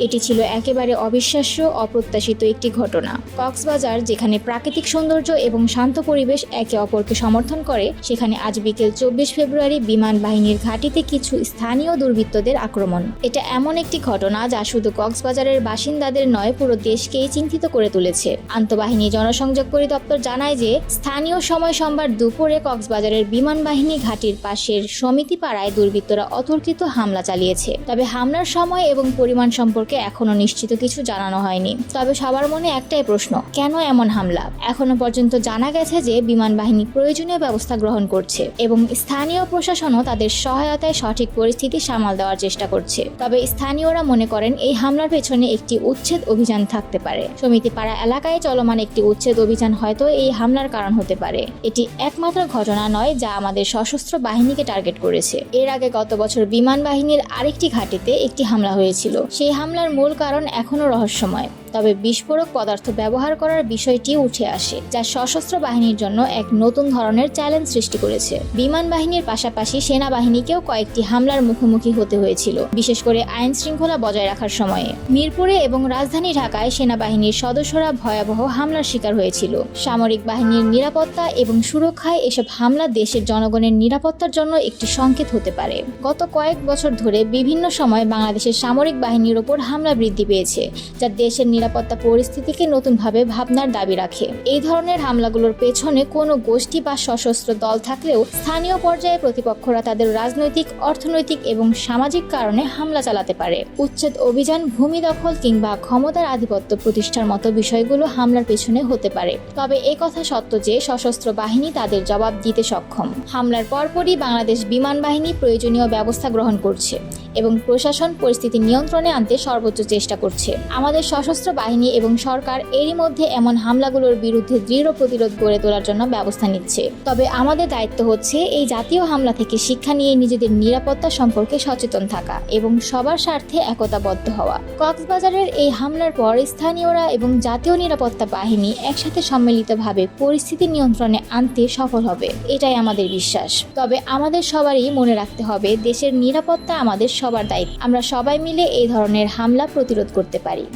এটি ছিল একেবারে অবিশ্বাস্য, অপ্রত্যাশিত একটি ঘটনা। কক্সবাজার, যেখানে প্রাকৃতিক সৌন্দর্য এবং শান্ত পরিবেশ একে অপরকে সমর্থন করে, সেখানে আজ বিকেল চব্বিশ ফেব্রুয়ারি বিমান বাহিনীর ঘাঁটিতে কিছু স্থানীয় দুর্বৃত্তদের আক্রমণ। এটা এমন একটি ঘটনা যা শুধু কক্সবাজারের বাসিন্দাদের নয়, পুরো দেশকেই চিন্তিত করে তুলেছে। আন্তঃবাহিনী জনসংযোগ পরিদপ্তর জানায় যে, স্থানীয় সময় সোমবার দুপুরে কক্সবাজারের বিমান বাহিনী ঘাটির পাশের সমিতি পাড়ায় দুর্বৃত্তরা অতর্কিত হামলা চালিয়েছে। তবে হামলার সময় এবং পরিমাণ সম্পর্কে এখনও নিশ্চিত কিছু জানানো হয়নি। তবে সবার মনে একটাই প্রশ্ন, কেন এমন হামলা? এখনও পর্যন্ত জানা গেছে যে বিমান বাহিনী প্রয়োজনীয় ব্যবস্থা গ্রহণ করছে এবং স্থানীয় প্রশাসনও তাদের সহায়তায় সঠিক পরিস্থিতি সামাল দেওয়ার চেষ্টা করছে। তবে স্থানীয়রা মনে করেন এই হামলার পেছনে একটি উচ্ছেদ অভিযান থাকতে পারে। সমিতি পাড়া এলাকায় চলমান একটি উচ্ছেদ অভিযান হয়তো এই হামলার কারণ হতে পারে। এটি একমাত্র ঘটনা নয় যা আমাদের সশস্ত্র বাহিনীকে টার্গেট করেছে। এর আগে গত বছর বিমান বাহিনীর আরেকটি ঘাঁটিতে একটি হামলা হয়েছিল। সেই হামলার মূল কারণ এখনও রহস্যময়। তবে বিস্ফোরক পদার্থ ব্যবহার করার বিষয়টি উঠে আসে, যা সশস্ত্র বাহিনীর জন্য এক নতুন ধরনের চ্যালেঞ্জ সৃষ্টি করেছে। বিমান বাহিনীর পাশাপাশি সেনাবাহিনীকেও কয়েকটি হামলার মুখোমুখি হতে হয়েছিল, বিশেষ করে আইন শৃঙ্খলা বজায় রাখার সময়ে। মিরপুরে এবং রাজধানী ঢাকায় সেনাবাহিনীর সদস্যরা ভয়াবহ হামলার শিকার হয়েছিল। সামরিক বাহিনীর নিরাপত্তা এবং সুরক্ষায় এসব হামলা দেশের জনগণের নিরাপত্তার জন্য একটি সংকেত হতে পারে। গত কয়েক বছর ধরে বিভিন্ন সময় বাংলাদেশের সামরিক বাহিনীর ওপর হামলা বৃদ্ধি পেয়েছে, যা দেশের নিরাপত্তা পরিস্থিতিকে নতুনভাবে ভাবনার দাবি রাখে। এই ধরনের হামলাগুলোর পেছনে কোনো গোষ্ঠী বা সশস্ত্র দল থাকলেও স্থানীয় পর্যায়ে প্রতিপক্ষরা তাদের রাজনৈতিক, অর্থনৈতিক এবং সামাজিক কারণে হামলা চালাতে পারে। উচ্ছেদ অভিযান, ভূমি দখল কিংবা ক্ষমতার আধিপত্য প্রতিষ্ঠার মতো বিষয়গুলো হামলার পেছনে হতে পারে। তবে এ কথা সত্য যে সশস্ত্র বাহিনী তাদের জবাব দিতে সক্ষম। হামলার পরপরই বাংলাদেশ বিমান বাহিনী প্রয়োজনীয় ব্যবস্থা গ্রহণ করছে এবং প্রশাসন পরিস্থিতি নিয়ন্ত্রণে আনতে সর্বোচ্চ চেষ্টা করছে। আমাদের সশস্ত্র বাহিনী এবং সরকার এরই মধ্যে এমন হামলাগুলোর বিরুদ্ধে দৃঢ় প্রতিরোধ গড়ে তোলার জন্য ব্যবস্থা নিচ্ছে। তবে আমাদের দায়িত্ব হচ্ছে এই জাতীয় হামলা থেকে শিক্ষা নিয়ে নিজেদের নিরাপত্তা সম্পর্কে সচেতন থাকা এবং সবার স্বার্থে একতাবদ্ধ হওয়া। কক্সবাজারের এই হামলার পর স্থানীয়রা এবং জাতীয় নিরাপত্তা বাহিনী একসাথে সম্মিলিতভাবে পরিস্থিতি নিয়ন্ত্রণে আনতে সফল হবে, এটাই আমাদের বিশ্বাস। তবে আমাদের সবারই মনে রাখতে হবে, দেশের নিরাপত্তা আমাদের সবার দায়িত্ব। আমরা সবাই মিলে এই ধরনের হামলা প্রতিরোধ করতে পারি।